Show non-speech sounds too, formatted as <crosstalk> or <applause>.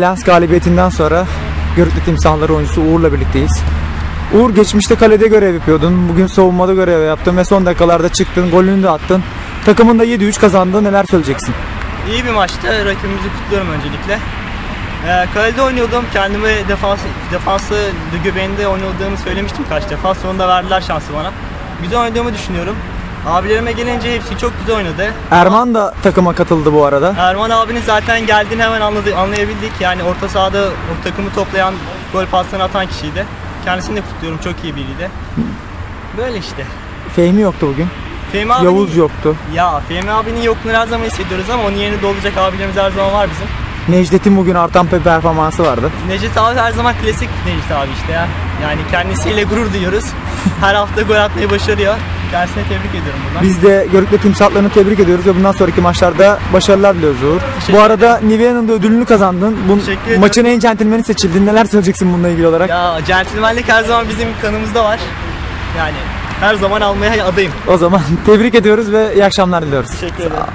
Lens galibiyetinden sonra Görüklü Timsahları oyuncusu Uğur'la birlikteyiz. Uğur geçmişte kalede görev yapıyordun. Bugün savunmada görev yaptın ve son dakikalarda çıktın. Golünü de attın. Takımın da 7-3 kazandı. Neler söyleyeceksin? İyi bir maçtı. Rakibimizi kutluyorum öncelikle. Ee, kalede oynuyordum. Kendimi defans, defansı göbeğinde oynadığımı söylemiştim kaç defa. Sonunda verdiler şansı bana. Güzel oynadığımı düşünüyorum. Abilerime gelince hepsi çok güzel oynadı. Erman da takıma katıldı bu arada. Erman abinin zaten geldiğini hemen anladı, anlayabildik. Yani orta sahada o takımı toplayan, gol paslarını atan kişiydi. Kendisini de kutluyorum. Çok iyi biriydi. Böyle işte. Fehmi yoktu bugün. Fehmi abinin, Yavuz yoktu. Ya Fehmi abinin yokluğunu her zaman hissediyoruz ama onun yerini dolduracak abilerimiz her zaman var bizim. Necdet'in bugün artan bir performansı vardı. Necdet abi her zaman klasik Necdet abi işte ya. Yani kendisiyle gurur duyuyoruz. Her hafta gol atmayı başarıyor. Kendisine tebrik ediyorum buradan. Biz de Görüklü Timsahlarını tebrik ediyoruz ve bundan sonraki maçlarda başarılar diliyoruz Uğur. Bu arada Nivea'nın da ödülünü kazandın. Bu Teşekkür ederim. maçın en centilmeni seçildin. Neler söyleyeceksin bununla ilgili olarak? Ya centilmenlik her zaman bizim kanımızda var. Yani her zaman almaya adayım. O zaman <laughs> tebrik ediyoruz ve iyi akşamlar diliyoruz. Teşekkür ederim.